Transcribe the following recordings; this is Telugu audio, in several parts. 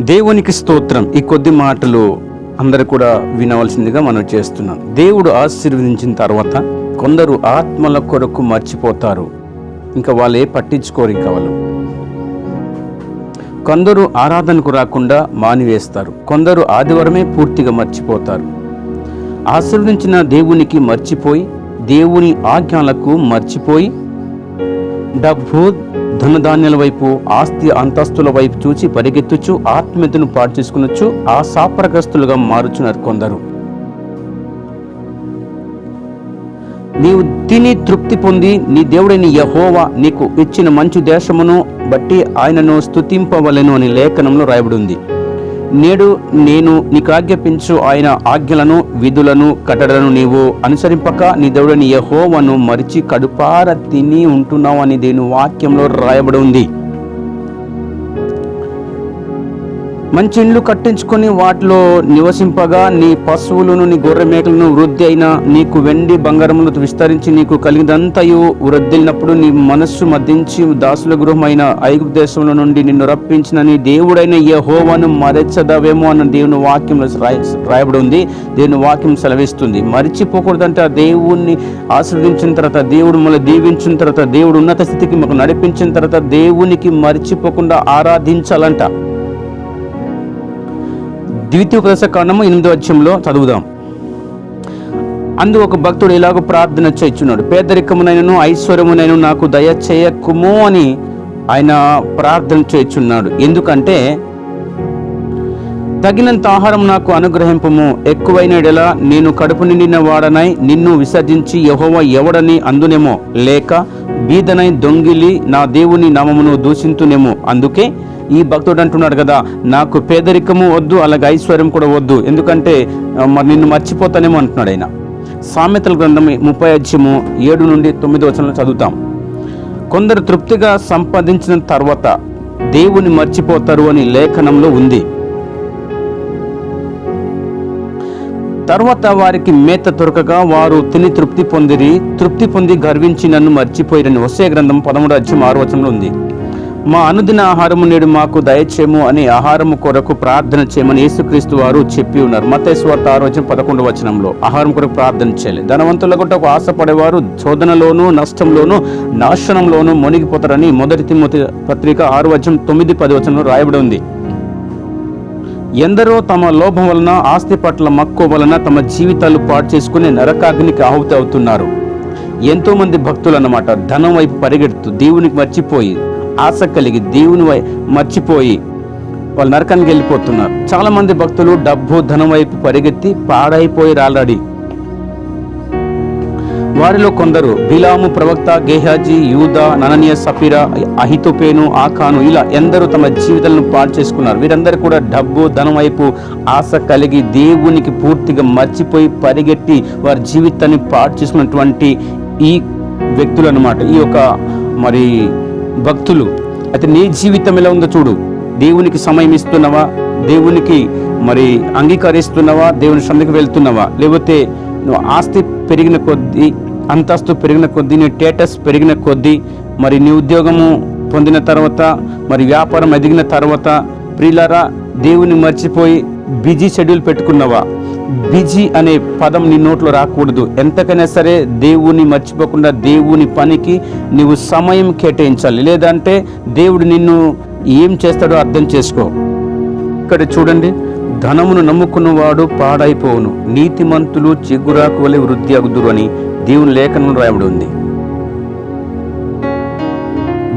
దేవునికి స్తోత్రం. ఈ కొద్ది మాటలు అందరు కూడా వినవలసిందిగా మనం చేస్తున్నాం. దేవుడు ఆశీర్వదించిన తర్వాత కొందరు ఆత్మల కొరకు మర్చిపోతారు. ఇంకా వాళ్ళే పట్టించుకోరు ఇంకా వాళ్ళు. కొందరు ఆరాధనకు రాకుండా మానివేస్తారు. కొందరు ఆదివారమే పూర్తిగా మర్చిపోతారు. ఆశీర్వదించిన దేవునికి మర్చిపోయి దేవుని ఆజ్ఞలకు మర్చిపోయి డబ్బు ధనధాన్యాల వైపు ఆస్తి అంతస్తుల వైపు చూచి పరిగెత్తుచు ఆత్మీయతను పాటు చేసుకునొచ్చు ఆ సాపరగ్రస్తులుగా మారుచున్నారు కొందరు. నీవు తిని తృప్తి పొంది నీ దేవుడైన యహోవా నీకు ఇచ్చిన మంచి దేశమును బట్టి ఆయనను స్తుతింపవలెను అని లేఖనంలో రాయబడి ఉంది. నేడు నేను నీకు ఆజ్ఞాపించు ఆయన ఆజ్ఞలను విధులను కట్టడలను నీవు అనుసరింపక నీ దేవుడని యహోవను మరిచి కడుపార తిని ఉంటున్నావు అని దేని వాక్యంలో రాయబడి ఉంది. మంచి ఇండ్లు కట్టించుకొని వాటిలో నివసింపగా నీ పశువులను నీ గొర్రె మేకలను వృద్ధి అయినా నీకు వెండి బంగారములు విస్తరించి నీకు కలిగినంతయు వృద్ధిల్లినప్పుడు నీ మనస్సు మద్దించి దాసుల గృహమైన ఐగుప్తు దేశంలో నుండి నిన్ను రప్పించిన నీ దేవుడైన యెహోవాను మరచదవేమో అన్న దేవుని వాక్యంలో రాయ- రాయబడి ఉంది దేవుని వాక్యం సెలవిస్తుంది. మరిచిపోకూడదంటే ఆ దేవుణ్ణి ఆశీర్వదించిన తర్వాత దేవుడు మళ్ళీ దీవించిన తర్వాత దేవుడు ఉన్నత స్థితికి మాకు నడిపించిన తర్వాత దేవునికి మరిచిపోకుండా ఆరాధించాలంట. ద్వితీయోపదేశ కాండము ఎనిమిదో అధ్యయంలో చదువుదాం. అందు ఒక భక్తుడు ఇలాగ ప్రార్థన చేయుచున్నాడు. పేదరికమునైనను ఐశ్వర్యమునైనా నాకు దయ చేయకుము అని ఆయన ప్రార్థన చేయుచున్నాడు. ఎందుకంటే తగినంత ఆహారం నాకు అనుగ్రహింపము. ఎక్కువైన నేను కడుపు నిండిన వాడనై నిన్ను విసర్జించి యహోవ ఎవడని అందునేమో. లేక బీదనై దొంగిలి నా దేవుని నామమును దూషింతునేమో. అందుకే ఈ భక్తుడు అంటున్నాడు కదా నాకు పేదరికము వద్దు అలాగే ఐశ్వర్యం కూడా వద్దు. ఎందుకంటే మరి నిన్ను మర్చిపోతానేమో అంటున్నాడు ఆయన. సామెతల గ్రంథం ముప్పై అధ్యము ఏడు నుండి తొమ్మిది వచనంలో చదువుతాం. కొందరు తృప్తిగా సంపాదించిన తర్వాత దేవుని మర్చిపోతారు అని లేఖనంలో ఉంది. తర్వాత వారికి మేత దొరకగా వారు తిని తృప్తి పొందిరి తృప్తి పొంది గర్వించి నన్ను మర్చిపోయిరని వసే గ్రంథం పదమూడు అధ్యయం ఆరు వచనంలో ఉంది. మా అనుదిన ఆహారము నేడు మాకు దయచేము అని ఆహారము కొరకు ప్రార్థన చేయమని యేసుక్రీస్తు వారు చెప్పి ఉన్నారు. మతేశ్వార్త ఆరోగ్యం పదకొండు వచనంలో ఆహారం కొరకు ప్రార్థన చేయాలి ధనవంతుల కొట్టకు ఆశపడేవారు శోధనలోను నష్టంలోను నాశనంలోను మునిగిపోతారని మొదటి తిమ్మతి పత్రిక ఆరు వచనం తొమ్మిది పది వచనంలో రాయబడి ఉంది. ఎందరో తమ లోభం వలన ఆస్తి పట్ల మక్కువ వలన తమ జీవితాలు పాడు చేసుకుని నరకాగ్నికి ఆహుతి అవుతున్నారు. ఎంతోమంది భక్తులు అన్నమాట ధనం వైపు పరిగెడుతూ దేవునికి మర్చిపోయి ఆశ కలిగి దేవుని వై మర్చిపోయి వాళ్ళు నరకానికి వెళ్ళిపోతున్నారు. చాలా మంది భక్తులు డబ్బు ధనం వైపు పరిగెత్తి పాడైపోయి రాలడి వారిలో కొందరు బిలాము ప్రవక్త గేహాజీ యూద నననీయ సఫిరా అహితోపేను ఆకాను ఇలా ఎందరూ తమ జీవితాలను పాడు చేసుకున్నారు. వీరందరూ కూడా డబ్బు ధనం వైపు ఆశ కలిగి దేవునికి పూర్తిగా మర్చిపోయి పరిగెట్టి వారి జీవితాన్ని పాడు చేసుకున్నటువంటి ఈ వ్యక్తులు అన్నమాట. ఈ యొక్క మరి భక్తులు అయితే నీ జీవితం ఎలా ఉందో చూడు. దేవునికి సమయం ఇస్తున్నావా? దేవునికి మరి అంగీకరిస్తున్నావా? దేవుని సన్నిధికి వెళ్తున్నావా? లేకపోతే నువ్వు ఆస్తి పెరిగిన కొద్దీ అంతస్తు పెరిగిన కొద్దీ నీ స్టేటస్ పెరిగిన కొద్దీ మరి నీ ఉద్యోగము పొందిన తర్వాత మరి వ్యాపారం ఎదిగిన తర్వాత ప్రియులారా దేవుని మర్చిపోయి బిజీ షెడ్యూల్ పెట్టుకున్నావా? బిజీ అనే పదం నీ నోట్లో రాకూడదు. ఎంతకైనా సరే దేవుని మర్చిపోకుండా దేవుని పనికి నీవు సమయం కేటాయించాలి. లేదంటే దేవుడు నిన్ను ఏం చేస్తాడో అర్థం చేసుకో. ఇక్కడ చూడండి ధనమును నమ్ముకున్నవాడు పాడైపోవును. నీతిమంతులు చిగురాకు వలె వృద్ధి అగుదురు అని దేవుని లేఖనం రాయబడి ఉంది.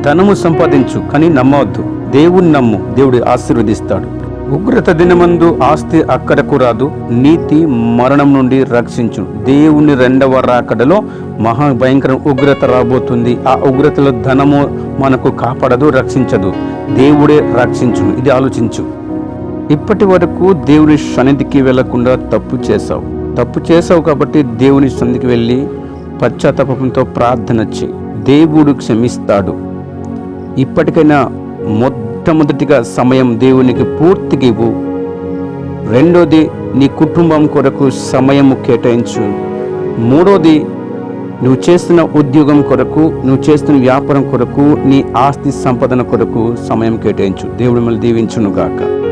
ధనము సంపాదించు కానీ నమ్మవద్దు. దేవుని నమ్ము దేవుడు ఆశీర్వదిస్తాడు. ఉగ్రత దినమందు ఆస్తి అక్కడకు రాదు నీతి మరణం నుండి రక్షించు దేవుని రెండవ రాకడలో మహాభయంకర ఉగ్రత రాబోతుంది. ఆ ఉగ్రతలో ధనము మనకు కాపాడదు రక్షించదు. దేవుడే రక్షించును. ఇది ఆలోచించు. ఇప్పటి వరకు దేవుని సన్నిధికి వెళ్ళకుండా తప్పు చేశావు. తప్పు చేసావు కాబట్టి దేవుని సన్నిధికి వెళ్ళి పశ్చాత్తాపంతో ప్రార్థన చేయి. దేవుడు క్షమిస్తాడు. ఇప్పటికైనా మొట్టమొదటిగా సమయం దేవునికి పూర్తిగా ఇవ్వు. రెండోది నీ కుటుంబం కొరకు సమయము కేటాయించు. మూడోది నువ్వు చేస్తున్న ఉద్యోగం కొరకు నువ్వు చేస్తున్న వ్యాపారం కొరకు నీ ఆస్తి సంపదన కొరకు సమయం కేటాయించు. దేవుడు మిమ్మల్ని దీవించును గాక